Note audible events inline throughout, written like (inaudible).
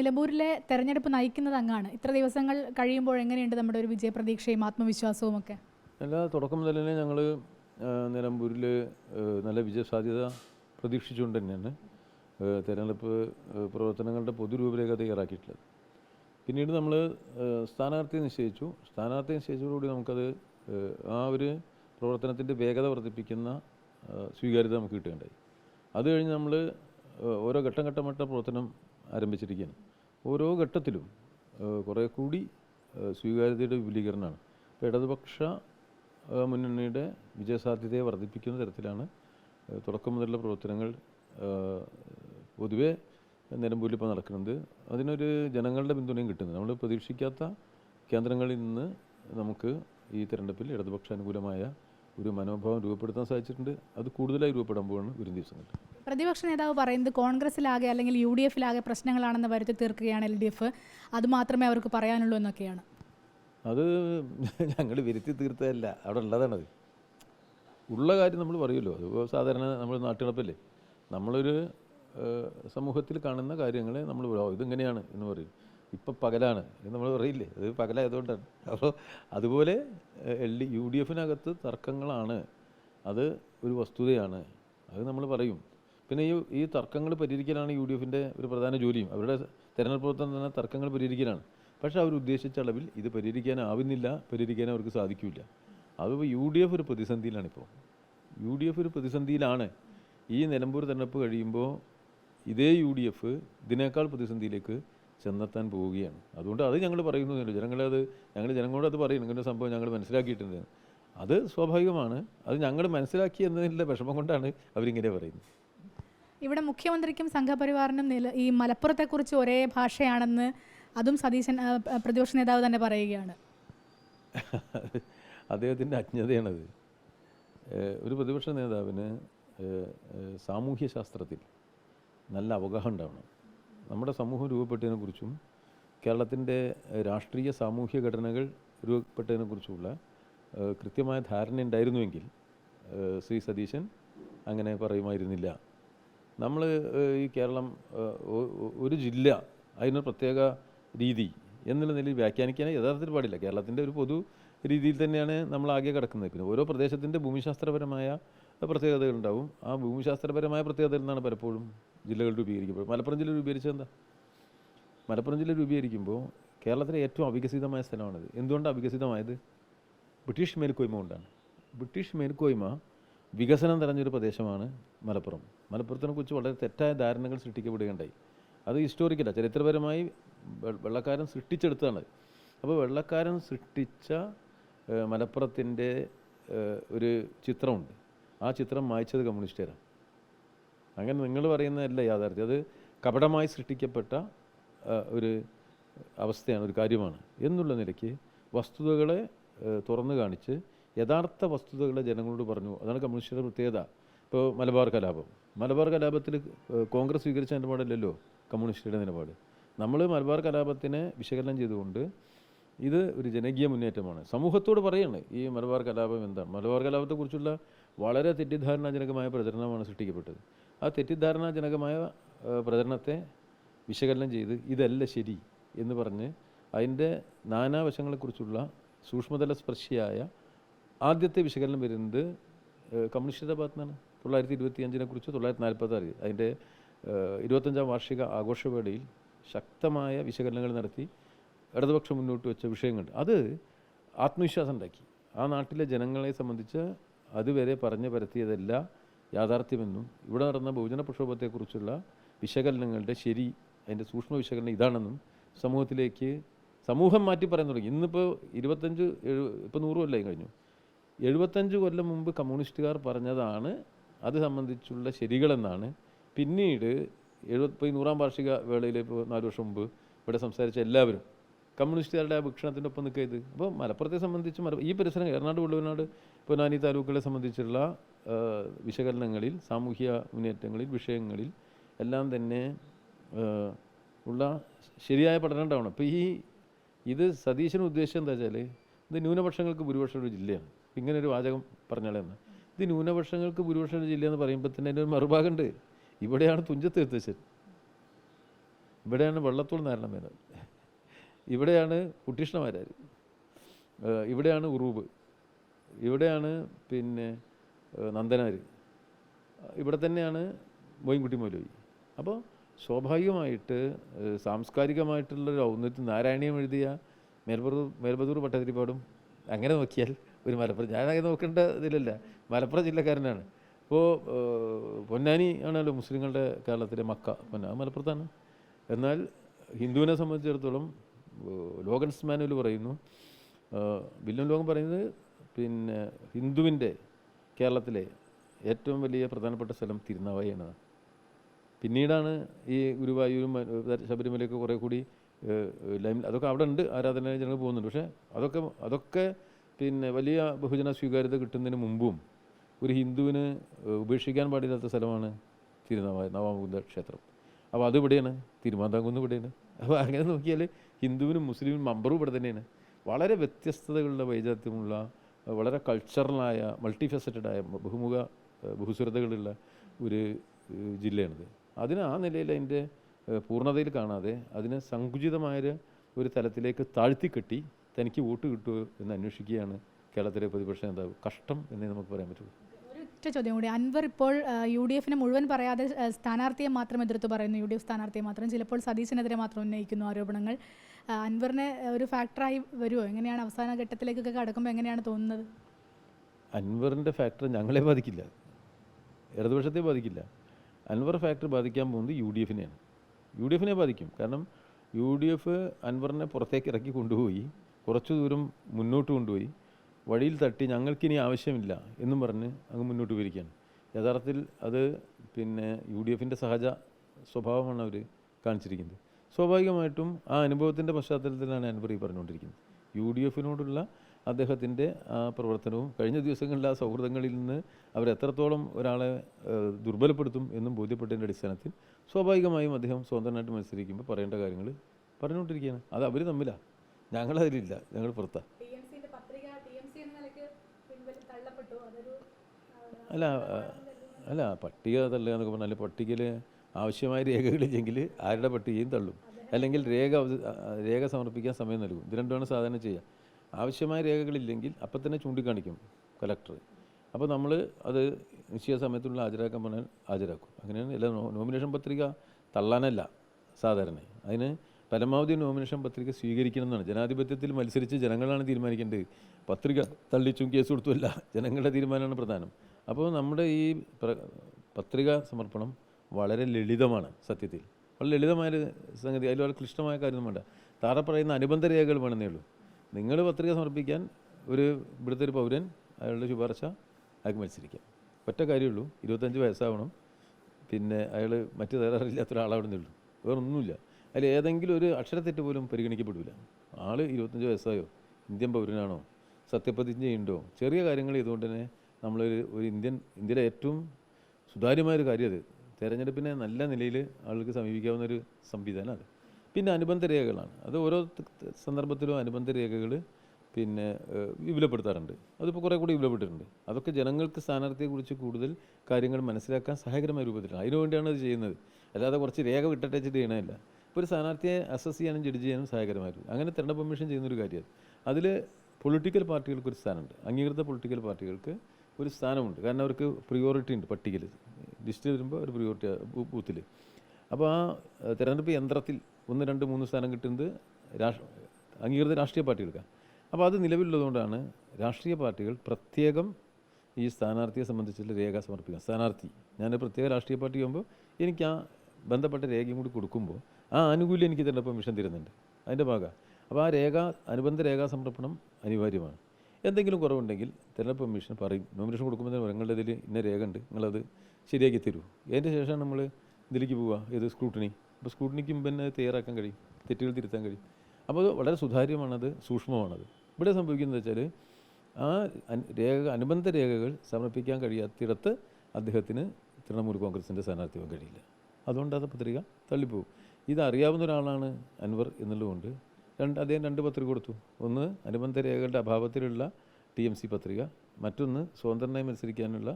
നിലമ്പൂരിലെ തെരഞ്ഞെടുപ്പ് നയിക്കുന്നത് അങ്ങാണ്. ഇത്ര ദിവസങ്ങൾ കഴിയുമ്പോൾ എങ്ങനെയുണ്ട് നമ്മുടെ ഒരു വിജയപ്രതീക്ഷയും ആത്മവിശ്വാസവും ഒക്കെ? എല്ലാ തുടക്കം മുതൽ തന്നെ ഞങ്ങൾ നിലമ്പൂരിൽ നല്ല വിജയസാധ്യത പ്രതീക്ഷിച്ചുകൊണ്ട് തന്നെയാണ് തെരഞ്ഞെടുപ്പ് പ്രവർത്തനങ്ങളുടെ പൊതുരൂപരേഖ തയ്യാറാക്കിയിട്ടുള്ളത്. പിന്നീട് നമ്മൾ സ്ഥാനാർത്ഥിയെ നിശ്ചയിച്ചു. സ്ഥാനാർത്ഥിയെ നിശ്ചയിച്ചതോടുകൂടി നമുക്കത് ആ ഒരു പ്രവർത്തനത്തിന്റെ വേഗത വർദ്ധിപ്പിക്കുന്ന സ്വീകാര്യത നമുക്ക് കിട്ടുകയുണ്ടായി. അത് കഴിഞ്ഞ് നമ്മൾ ഓരോ ഘട്ടം ഘട്ടമായിട്ട് പ്രവർത്തനം ആരംഭിച്ചിരിക്കുകയാണ്. ഓരോ ഘട്ടത്തിലും കുറേ കൂടി സ്വീകാര്യതയുടെ വിപുലീകരണമാണ്. ഇപ്പോൾ ഇടതുപക്ഷ മുന്നണിയുടെ വിജയസാധ്യതയെ വർദ്ധിപ്പിക്കുന്ന തരത്തിലാണ് തുടക്കം മുതലുള്ള പ്രവർത്തനങ്ങൾ പൊതുവെ നിലമ്പൂരിൽ ഇപ്പോൾ നടക്കുന്നത്. അതിനൊരു ജനങ്ങളുടെ പിന്തുണയും കിട്ടുന്നത് നമ്മൾ പ്രതീക്ഷിക്കാത്ത കേന്ദ്രങ്ങളിൽ നിന്ന് നമുക്ക് ഈ തെരഞ്ഞെടുപ്പിൽ ഇടതുപക്ഷ അനുകൂലമായ ഒരു മനോഭാവം രൂപപ്പെടുത്താൻ സാധിച്ചിട്ടുണ്ട്. അത് കൂടുതലായി രൂപപ്പെടാൻ പോവാണ് വരും ദിവസങ്ങളിൽ പ്രതിപക്ഷ നേതാവ് പറയുന്നത് കോൺഗ്രസിലാകെ അല്ലെങ്കിൽ യു ഡി എഫിലാകെ പ്രശ്നങ്ങളാണെന്ന് വരുത്തി തീർക്കുകയാണ് എൽ ഡി എഫ് അത് മാത്രമേ അവർക്ക് പറയാനുള്ളൂ എന്നൊക്കെയാണ്. അത് ഞങ്ങൾ വരുത്തി തീർത്തതല്ല. അവിടെ ഉള്ളതാണത്. ഉള്ള കാര്യം നമ്മൾ പറയുമല്ലോ. അതിപ്പോൾ സാധാരണ നമ്മൾ നാട്ടിണപ്പല്ലേ നമ്മളൊരു സമൂഹത്തിൽ കാണുന്ന കാര്യങ്ങളെ നമ്മൾ ഇതിങ്ങനെയാണ് എന്ന് പറയും. ഇപ്പം പകലാണ്. എന്ന് നമ്മൾ പറയില്ലേ? അത് പകലായതുകൊണ്ടാണ്. അപ്പോൾ അതുപോലെ എൽ ഡി യു ഡി എഫിനകത്ത് തർക്കങ്ങളാണ്. അത് ഒരു വസ്തുതയാണ്. അത് നമ്മൾ പറയും. പിന്നെ ഈ ഈ തർക്കങ്ങൾ പരിഹരിക്കലാണ് യു ഡി എഫിന്റെ ഒരു പ്രധാന ജോലിയും. അവരുടെ തെരഞ്ഞെടുപ്പ് പ്രവർത്തനം തന്നെ തർക്കങ്ങൾ പരിഹരിക്കലാണ്. പക്ഷേ അവർ ഉദ്ദേശിച്ച അളവിൽ ഇത് പരിഹരിക്കാനാവുന്നില്ല പരിഹരിക്കാൻ അവർക്ക് സാധിക്കില്ല. അതിപ്പോൾ യു ഡി എഫ് ഒരു പ്രതിസന്ധിയിലാണിപ്പോൾ. യു ഡി എഫ് ഒരു പ്രതിസന്ധിയിലാണ്. ഈ നിലമ്പൂർ തെരഞ്ഞെടുപ്പ് കഴിയുമ്പോൾ ഇതേ യു ഡി എഫ് ഇതിനേക്കാൾ പ്രതിസന്ധിയിലേക്ക് ചെന്നെത്താൻ പോവുകയാണ്. അതുകൊണ്ട് അത് ഞങ്ങൾ പറയുന്നില്ല ജനങ്ങളത് ഞങ്ങൾ ജനങ്ങളോട് അത് പറയും ഇങ്ങനെ സംഭവം ഞങ്ങൾ മനസ്സിലാക്കിയിട്ടുണ്ട്. അത് സ്വാഭാവികമാണ്. അത് ഞങ്ങൾ മനസ്സിലാക്കി എന്നതിന്റെ വിഷമം കൊണ്ടാണ് അവരിങ്ങനെ പറയുന്നത്. ഇവിടെ മുഖ്യമന്ത്രിക്കും സംഘപരിവാറിനും നില ഈ മലപ്പുറത്തെക്കുറിച്ച് ഒരേ ഭാഷയാണെന്ന് അതും സതീശൻ പ്രതിപക്ഷ നേതാവ് തന്നെ പറയുകയാണ്. (laughs) അദ്ദേഹത്തിന്റെ അജ്ഞതയാണത്. ഒരു പ്രതിപക്ഷ നേതാവിന് ഏഹ് ഏഹ് സാമൂഹ്യ ശാസ്ത്രത്തിൽ നല്ല അവഗാഹം ഉണ്ടാവണം. നമ്മുടെ സമൂഹം രൂപപ്പെട്ടതിനെക്കുറിച്ചും കേരളത്തിന്റെ രാഷ്ട്രീയ സാമൂഹ്യ ഘടനകൾ രൂപപ്പെട്ടതിനെക്കുറിച്ചുമുള്ള ഏഹ് കൃത്യമായ ധാരണ ഉണ്ടായിരുന്നുവെങ്കിൽ ശ്രീ സതീശൻ അങ്ങനെ പറയുമായിരുന്നില്ല. നമ്മൾ ഈ കേരളം ഒരു ജില്ല അതിനൊരു പ്രത്യേക രീതി എന്നുള്ള നിലയിൽ വ്യാഖ്യാനിക്കാൻ യഥാർത്ഥത്തിൽ പാടില്ല. കേരളത്തിന്റെ ഒരു പൊതു രീതിയിൽ തന്നെയാണ് നമ്മൾ ആകെ കിടക്കുന്നത്. പിന്നെ ഓരോ പ്രദേശത്തിന്റെ ഭൂമിശാസ്ത്രപരമായ പ്രത്യേകതകളുണ്ടാവും. ആ ഭൂമിശാസ്ത്രപരമായ പ്രത്യേകതയിൽ നിന്നാണ് പലപ്പോഴും ജില്ലകൾ രൂപീകരിക്കുമ്പോൾ? മലപ്പുറം ജില്ല രൂപീകരിച്ചത് എന്താ? മലപ്പുറം ജില്ല രൂപീകരിക്കുമ്പോൾ കേരളത്തിലെ ഏറ്റവും അവികസിതമായ സ്ഥലമാണിത്. എന്തുകൊണ്ടാണ് അവികസിതമായത്? ബ്രിട്ടീഷ് മേൽക്കോയ്മ കൊണ്ടാണ്. ബ്രിട്ടീഷ് മേൽക്കോയ്മ വികസനം നിറഞ്ഞൊരു പ്രദേശമാണ് മലപ്പുറം. മലപ്പുറത്തിനെ കുറിച്ച് വളരെ തെറ്റായ ധാരണകൾ സൃഷ്ടിക്കപ്പെടുകയുണ്ടായി. അത് ഹിസ്റ്റോറിക്കല്ല ചരിത്രപരമായി വെള്ളക്കാരൻ സൃഷ്ടിച്ചെടുത്തതാണ്. അപ്പോൾ വെള്ളക്കാരൻ സൃഷ്ടിച്ച മലപ്പുറത്തിന്റെ ഒരു ചിത്രമുണ്ട്. ആ ചിത്രം മായ്ച്ചത് കമ്മ്യൂണിസ്റ്റുകാരാണ് അങ്ങനെ നിങ്ങൾ പറയുന്നതല്ല യാഥാർത്ഥ്യം അത് കപടമായി സൃഷ്ടിക്കപ്പെട്ട ഒരു അവസ്ഥയാണ് ഒരു കാര്യമാണ്. എന്നുള്ള നിലയ്ക്ക് വസ്തുതകളെ തുറന്നു കാണിച്ച് യഥാർത്ഥ വസ്തുതകളെ ജനങ്ങളോട് പറഞ്ഞു. അതാണ് കമ്മ്യൂണിസ്റ്റുകാരുടെ പ്രത്യേകത. ഇപ്പോൾ മലബാർ കലാപം. മലബാർ കലാപത്തിൽ കോൺഗ്രസ് സ്വീകരിച്ച നിലപാടല്ലല്ലോ കമ്മ്യൂണിസ്റ്റുകളുടെ നിലപാട്. നമ്മൾ മലബാർ കലാപത്തിനെ വിശകലനം ചെയ്തുകൊണ്ട് ഇത് ഒരു ജനകീയ മുന്നേറ്റമാണ്. സമൂഹത്തോട് പറയുന്നത് ഈ മലബാർ കലാപം എന്താണ്? മലബാർ കലാപത്തെക്കുറിച്ചുള്ള വളരെ തെറ്റിദ്ധാരണാജനകമായ പ്രചരണമാണ് സൃഷ്ടിക്കപ്പെട്ടത്. ആ തെറ്റിദ്ധാരണാജനകമായ പ്രചരണത്തെ വിശകലനം ചെയ്ത് ഇതല്ല ശരി എന്ന് പറഞ്ഞ് അതിന്റെ നാനാവശങ്ങളെക്കുറിച്ചുള്ള സൂക്ഷ്മതല സ്പർശിയായ ആദ്യത്തെ വിശകലനം വരുന്നത് കമ്മ്യൂണിസ്റ്റിന്റെ ഭാഗത്തുനിന്നാണ്. ഭാഗത്തു നിന്നാണ് തൊള്ളായിരത്തി ഇരുപത്തി അഞ്ചിനെ കുറിച്ച് തൊള്ളായിരത്തി നാൽപ്പത്തി ആറ് അതിന്റെ ഇരുപത്തഞ്ചാം വാർഷിക ആഘോഷവേളയിൽ ശക്തമായ വിശകലനങ്ങൾ നടത്തി ഇടതുപക്ഷം മുന്നോട്ട് വെച്ച വിഷയങ്ങൾ അത് ആത്മവിശ്വാസം ഉണ്ടാക്കി. ആ നാട്ടിലെ ജനങ്ങളെ സംബന്ധിച്ച് അതുവരെ പറഞ്ഞു പരത്തിയതല്ല യാഥാർത്ഥ്യമെന്നും ഇവിടെ നടന്ന ബഹുജന പ്രക്ഷോഭത്തെക്കുറിച്ചുള്ള വിശകലനങ്ങളുടെ ശരി അതിന്റെ സൂക്ഷ്മ വിശകലനം ഇതാണെന്നും സമൂഹത്തിലേക്ക് സമൂഹം മാറ്റി പറയാൻ തുടങ്ങി. ഇന്നിപ്പോൾ ഇരുപത്തഞ്ച് എഴു ഇപ്പോൾ നൂറ് കൊല്ലം കഴിഞ്ഞു. എഴുപത്തഞ്ച് കൊല്ലം മുമ്പ് കമ്മ്യൂണിസ്റ്റുകാർ പറഞ്ഞതാണ് അത് സംബന്ധിച്ചുള്ള ശരികളെന്നാണ്. പിന്നീട് എഴുപത് ഇപ്പോൾ ഈ നൂറാം വാർഷിക വേളയിൽ ഇപ്പോൾ നാല് വർഷം മുമ്പ് ഇവിടെ സംസാരിച്ച എല്ലാവരും കമ്മ്യൂണിസ്റ്റുകാരുടെ ആ ഭക്ഷണത്തിന്റെ ഒപ്പം നിൽക്കുക ഇത്. അപ്പോൾ മലപ്പുറത്തെ സംബന്ധിച്ച് ഈ പരിസരം എറണാട് ഉള്ളുവനാട് പൊന്നാനി താലൂക്കുകളെ സംബന്ധിച്ചുള്ള വിശകലനങ്ങളിൽ സാമൂഹ്യ മുന്നേറ്റങ്ങളിൽ വിഷയങ്ങളിൽ എല്ലാം തന്നെ ഉള്ള ശരിയായ പഠനം ഉണ്ടാവണം. അപ്പോൾ ഈ ഇത് സതീശന് ഉദ്ദേശം എന്താ വെച്ചാൽ ഇത് ന്യൂനപക്ഷങ്ങൾക്ക് ഭൂരിപക്ഷം ഒരു ജില്ലയാണ്. ഇങ്ങനെ ഒരു വാചകം പറഞ്ഞാലെന്ന് ഇത് ന്യൂനപക്ഷങ്ങൾക്ക് ഭൂരിപക്ഷം ഒരു ജില്ല എന്ന് പറയുമ്പോൾ തന്നെ അതിന്റെ ഒരു മറുഭാഗമുണ്ട്. ഇവിടെയാണ് തുഞ്ചത്ത് എത്തിച്ചത് ഇവിടെയാണ് വെള്ളത്തോൾ നാരായണ മേനോൻ. ഇവിടെയാണ് കുട്ടിഷ്ണമാരാർ ഇവിടെയാണ് ഉറൂബ്. ഇവിടെയാണ് പിന്നെ നന്ദനാർ ഇവിടെ തന്നെയാണ് മോയിൻകുട്ടി മൗലവി. അപ്പോൾ സ്വാഭാവികമായിട്ട് സാംസ്കാരികമായിട്ടുള്ളൊരു ഔന്നത്യം നാരായണീയം എഴുതിയ മേൽബദൂർ മേൽപ്പതൂർ ഭട്ടതിരിപ്പാടും അങ്ങനെ നോക്കിയാൽ ഒരു മലപ്പുറം ഞാൻ അങ്ങനെ നോക്കേണ്ട ഇതിലല്ല മലപ്പുറം ജില്ലക്കാരനാണ്. ഇപ്പോൾ പൊന്നാനി ആണല്ലോ മുസ്ലിങ്ങളുടെ കേരളത്തിലെ മക്ക. പൊന്നാ മലപ്പുറത്താണ്. എന്നാൽ ഹിന്ദുവിനെ സംബന്ധിച്ചിടത്തോളം ലോഗൻസ് മാനുവൽ പറയുന്നു. വില്യം ലോകം പറയുന്നത് പിന്നെ ഹിന്ദുവിന്റെ കേരളത്തിലെ ഏറ്റവും വലിയ പ്രധാനപ്പെട്ട സ്ഥലം തിരുനാവായാണ്. പിന്നീടാണ് ഈ ഗുരുവായൂരും ശബരിമലയൊക്കെ കുറേ കൂടി ലൈം അതൊക്കെ അവിടെ ഉണ്ട് ആരാധന ജനങ്ങൾ പോകുന്നുണ്ട്. പക്ഷേ അതൊക്കെ അതൊക്കെ പിന്നെ വലിയ ബഹുജന സ്വീകാര്യത കിട്ടുന്നതിന് മുമ്പും ഒരു ഹിന്ദുവിന് ഉപേക്ഷിക്കാൻ പാടില്ലാത്ത സ്ഥലമാണ് തിരുനാവായ നവാമുകുന്ദ ക്ഷേത്രം. അപ്പോൾ അത് ഇവിടെയാണ് തിരുമാന്താംകുന്ന് ഇവിടെയാണ്. അപ്പോൾ അങ്ങനെ നോക്കിയാൽ ഹിന്ദുവിനും മുസ്ലിമിനും മമ്പറും ഇവിടെ തന്നെയാണ്. വളരെ വ്യത്യസ്തതകളുടെ വൈജാത്യമുള്ള വളരെ കൾച്ചറലായ മൾട്ടിഫെസറ്റഡായ ബഹുമുഖ ബഹുസുരതകളുള്ള ഒരു ജില്ലയാണിത്. അതിന് ആ നിലയിൽ അതിന്റെ പൂർണതയിൽ കാണാതെ അതിനെ സങ്കുചിതമായ ഒരു തലത്തിലേക്ക് താഴ്ത്തിക്കെട്ടി തനിക്ക് വോട്ട് കിട്ടുമോ എന്ന് അന്വേഷിക്കുകയാണ് കേരളത്തിലെ പ്രതിപക്ഷ നേതാവ്. കഷ്ടം എന്നേ നമുക്ക് പറയാൻ പറ്റുള്ളൂ. ഒറ്റ ചോദ്യം കൂടി. അൻവർ ഇപ്പോൾ യു ഡി എഫിനെ മുഴുവൻ പറയാതെ സ്ഥാനാർത്ഥിയെ മാത്രം എതിർത്ത് പറയുന്നു. യു ഡി എഫ് സ്ഥാനാർത്ഥിയെ മാത്രം. ചിലപ്പോൾ സതീശനെതിരെ മാത്രം ഉന്നയിക്കുന്നു ആരോപണങ്ങൾ. അൻവറിനെ ഒരു ഫാക്ടറായി വരുമോ എങ്ങനെയാണ് അവസാന ഘട്ടത്തിലേക്കൊക്കെ കടക്കുമ്പോൾ എങ്ങനെയാണ് തോന്നുന്നത്? അൻവറിന്റെ ഫാക്ടർ ഞങ്ങളെ ബാധിക്കില്ല. ഇടതുപക്ഷത്തെ ബാധിക്കില്ല. അൻവർ ഫാക്ടർ ബാധിക്കാൻ പോകുന്നത് യു ഡി എഫിനെയാണ് യു ഡി എഫിനെ ബാധിക്കും. കാരണം യു ഡി എഫ് അൻവറിനെ പുറത്തേക്ക് ഇറക്കി കൊണ്ടുപോയി. കുറച്ചു ദൂരം മുന്നോട്ട് കൊണ്ടുപോയി. വഴിയിൽ തട്ടി ഞങ്ങൾക്കിനി ആവശ്യമില്ല എന്നും പറഞ്ഞ് അങ്ങ് മുന്നോട്ട് പോയിരിക്കുകയാണ്. യഥാർത്ഥത്തിൽ അത് പിന്നെ യു ഡി എഫിന്റെ സഹജ സ്വഭാവമാണ് അവർ കാണിച്ചിരിക്കുന്നത്. സ്വാഭാവികമായിട്ടും ആ അനുഭവത്തിന്റെ പശ്ചാത്തലത്തിലാണ് അൻവർ ഈ പറഞ്ഞുകൊണ്ടിരിക്കുന്നത്. യു ഡി എഫിനോടുള്ള അദ്ദേഹത്തിന്റെ ആ പ്രവർത്തനവും കഴിഞ്ഞ ദിവസങ്ങളിലെ ആ സൗഹൃദങ്ങളിൽ നിന്ന് അവരെത്രത്തോളം ഒരാളെ ദുർബലപ്പെടുത്തും എന്നും ബോധ്യപ്പെട്ടതിന്റെ അടിസ്ഥാനത്തിൽ സ്വാഭാവികമായും അദ്ദേഹം സ്വതന്ത്രനായിട്ട് മത്സരിക്കുമ്പോൾ പറയേണ്ട കാര്യങ്ങൾ പറഞ്ഞുകൊണ്ടിരിക്കുകയാണ്. അത് അവർ തമ്മിലാണ് ഞങ്ങളതിലില്ല. ഞങ്ങൾ പുറത്താണ് അല്ല അല്ല പട്ടിക തള്ളുക എന്നൊക്കെ പറഞ്ഞാൽ പട്ടികയിൽ ആവശ്യമായ രേഖകളില്ലെങ്കിൽ ആരുടെ പട്ടികയും തള്ളും. അല്ലെങ്കിൽ രേഖ രേഖ സമർപ്പിക്കാൻ സമയം നൽകും. ഇത് രണ്ടുമാണ് സാധാരണ ചെയ്യുക ആവശ്യമായ രേഖകളില്ലെങ്കിൽ അപ്പം തന്നെ ചൂണ്ടിക്കാണിക്കും കലക്ടർ. അപ്പോൾ നമ്മൾ അത് നിശ്ചയ സമയത്തുള്ള ഹാജരാക്കാൻ പറഞ്ഞാൽ ഹാജരാക്കും. അങ്ങനെയാണ് എല്ലാ നോമിനേഷൻ പത്രിക തള്ളാനല്ല സാധാരണ. അതിന് പരമാവധി നോമിനേഷൻ പത്രിക സ്വീകരിക്കണം എന്നാണ്. ജനാധിപത്യത്തിൽ മത്സരിച്ച് ജനങ്ങളാണ് തീരുമാനിക്കേണ്ടത്. പത്രിക തള്ളിച്ചും കേസ് കൊടുത്തുമല്ല ജനങ്ങളുടെ തീരുമാനമാണ് പ്രധാനം. അപ്പോൾ നമ്മുടെ ഈ പത്രിക സമർപ്പണം വളരെ ലളിതമാണ് സത്യത്തിൽ. വളരെ ലളിതമായൊരു സംഗതി അതിൽ വളരെ ക്ലിഷ്ടമായ കാര്യമൊന്നും വേണ്ട. താറ പറയുന്ന അനുബന്ധ രേഖകൾ വേണമെന്നേ ഉള്ളൂ. നിങ്ങൾ പത്രിക സമർപ്പിക്കാൻ ഒരു ഇവിടുത്തെ ഒരു പൗരൻ അയാളുടെ ശുപാർശ അയാൾക്ക് മത്സരിക്കാം. ഒറ്റ കാര്യമുള്ളൂ ഇരുപത്തഞ്ച് വയസ്സാവണം. പിന്നെ അയാൾ മറ്റു തകരാറില്ലാത്ത ഒരാളാവണമെന്നേ ഉള്ളൂ. വേറെ ഒന്നുമില്ല അതിൽ ഏതെങ്കിലും ഒരു അക്ഷരത്തെറ്റ് പോലും പരിഗണിക്കപ്പെടില്ല ആൾ ഇരുപത്തഞ്ച് വയസ്സായോ? ഇന്ത്യൻ പൗരനാണോ? സത്യപ്രതിജ്ഞ ഉണ്ടോ ചെറിയ കാര്യങ്ങൾ ഇതുകൊണ്ട് തന്നെ നമ്മളൊരു ഒരു ഇന്ത്യൻ ഇന്ത്യയിലെ ഏറ്റവും സുതാര്യമായൊരു കാര്യം അത് തെരഞ്ഞെടുപ്പിനെ നല്ല നിലയിൽ ആളുകൾക്ക് സമീപിക്കാവുന്ന ഒരു സംവിധാനം അത്. പിന്നെ അനുബന്ധ രേഖകളാണ്. അത് ഓരോ സന്ദർഭത്തിലും അനുബന്ധ രേഖകൾ പിന്നെ വിപുലപ്പെടുത്താറുണ്ട്. അതിപ്പോൾ കുറേ കൂടി വിപുലപ്പെട്ടിട്ടുണ്ട്. അതൊക്കെ ജനങ്ങൾക്ക് സ്ഥാനാർത്ഥിയെക്കുറിച്ച് കൂടുതൽ കാര്യങ്ങൾ മനസ്സിലാക്കാൻ സഹായകരമായ രൂപത്തിലാണ്. അതിനുവേണ്ടിയാണ് അത് ചെയ്യുന്നത്. അല്ലാതെ കുറച്ച് രേഖ വിട്ടട്ടച്ചിട്ട് ചെയ്യണമല്ല ഇപ്പോൾ ഒരു സ്ഥാനാർത്ഥിയെ അസസ് ചെയ്യാനും ജഡ്ജ് ചെയ്യാനും സഹായകരമായിരുന്നു അങ്ങനെ തെരഞ്ഞെടുപ്പ് കമ്മീഷൻ ചെയ്യുന്നൊരു കാര്യം അതിൽ പൊളിറ്റിക്കൽ പാർട്ടികൾക്ക് ഒരു സ്ഥാനമുണ്ട്. അംഗീകൃത പൊളിറ്റിക്കൽ പാർട്ടികൾക്ക് ഒരു സ്ഥാനമുണ്ട്. കാരണം അവർക്ക് പ്രിയോറിറ്റി ഉണ്ട് പട്ടികയിൽ. ലിസ്റ്റ് വരുമ്പോൾ ഒരു പ്രിയോറിറ്റി ബൂത്തിൽ. അപ്പോൾ ആ തിരഞ്ഞെടുപ്പ് യന്ത്രത്തിൽ ഒന്ന് രണ്ട് മൂന്ന് സ്ഥാനം കിട്ടുന്നത് രാഷ്ട്ര അംഗീകൃത രാഷ്ട്രീയ പാർട്ടികൾക്കാണ് അപ്പോൾ അത് നിലവിലുള്ളതുകൊണ്ടാണ് രാഷ്ട്രീയ പാർട്ടികൾ പ്രത്യേകം ഈ സ്ഥാനാർത്ഥിയെ സംബന്ധിച്ചുള്ള രേഖ സമർപ്പിക്കുക. സ്ഥാനാർത്ഥി. ഞാൻ പ്രത്യേക രാഷ്ട്രീയ പാർട്ടി ആകുമ്പോൾ എനിക്ക് ആ ബന്ധപ്പെട്ട രേഖയും കൂടി കൊടുക്കുമ്പോൾ ആ ആനുകൂല്യം എനിക്ക് തെരഞ്ഞെടുപ്പ് കമ്മീഷൻ തരുന്നുണ്ട്. അതിന്റെ ഭാഗമാണ് അപ്പോൾ ആ രേഖ അനുബന്ധ രേഖാ സമർപ്പണം അനിവാര്യമാണ്. എന്തെങ്കിലും കുറവുണ്ടെങ്കിൽ തെരഞ്ഞെടുപ്പ് കമ്മീഷൻ പറയും. നോമിനേഷൻ കൊടുക്കുമ്പോൾ തന്നെ പറയും, നിങ്ങളുടെ ഇതിൽ ഇന്ന രേഖ ഉണ്ട്. നിങ്ങളത് ശരിയാക്കി തരൂ. അതിന്റെ ശേഷമാണ് നമ്മൾ ഇതിലേക്ക് പോവുക. ഇത് സ്ക്രൂട്ടിനി അപ്പോൾ സ്ക്രൂട്ടിനിക്ക് മുമ്പ് തന്നെ തയ്യാറാക്കാൻ കഴിയും. തെറ്റുകൾ തിരുത്താൻ കഴിയും. അപ്പോൾ അത് വളരെ സുതാര്യമാണത് സൂക്ഷ്മമാണത്. ഇവിടെ സംഭവിക്കുന്നത് വെച്ചാൽ ആ രേഖ അനുബന്ധ രേഖകൾ സമർപ്പിക്കാൻ കഴിയാത്തിടത്ത് അദ്ദേഹത്തിന് തൃണമൂൽ കോൺഗ്രസിന്റെ സ്ഥാനാർത്ഥിയാവാൻ കഴിയില്ല. അതുകൊണ്ട് അത് പത്രിക തള്ളിപ്പോവും ഇതറിയാവുന്ന ഒരാളാണ് അൻവർ എന്നുള്ളതുകൊണ്ട് രണ്ട് അദ്ദേഹം രണ്ട് പത്രിക കൊടുത്തു. ഒന്ന് അനുബന്ധ രേഖകളുടെ അഭാവത്തിലുള്ള ടി എം സി പത്രിക. മറ്റൊന്ന് സ്വതന്ത്രനായി മത്സരിക്കാനുള്ള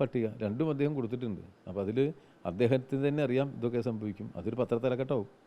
പട്ടിക. രണ്ടും അദ്ദേഹം കൊടുത്തിട്ടുണ്ട്. അപ്പോൾ അതിൽ അദ്ദേഹത്തിന് തന്നെ അറിയാം ഇതൊക്കെ സംഭവിക്കും. അതൊരു പത്രത്തലക്കെട്ടാവും.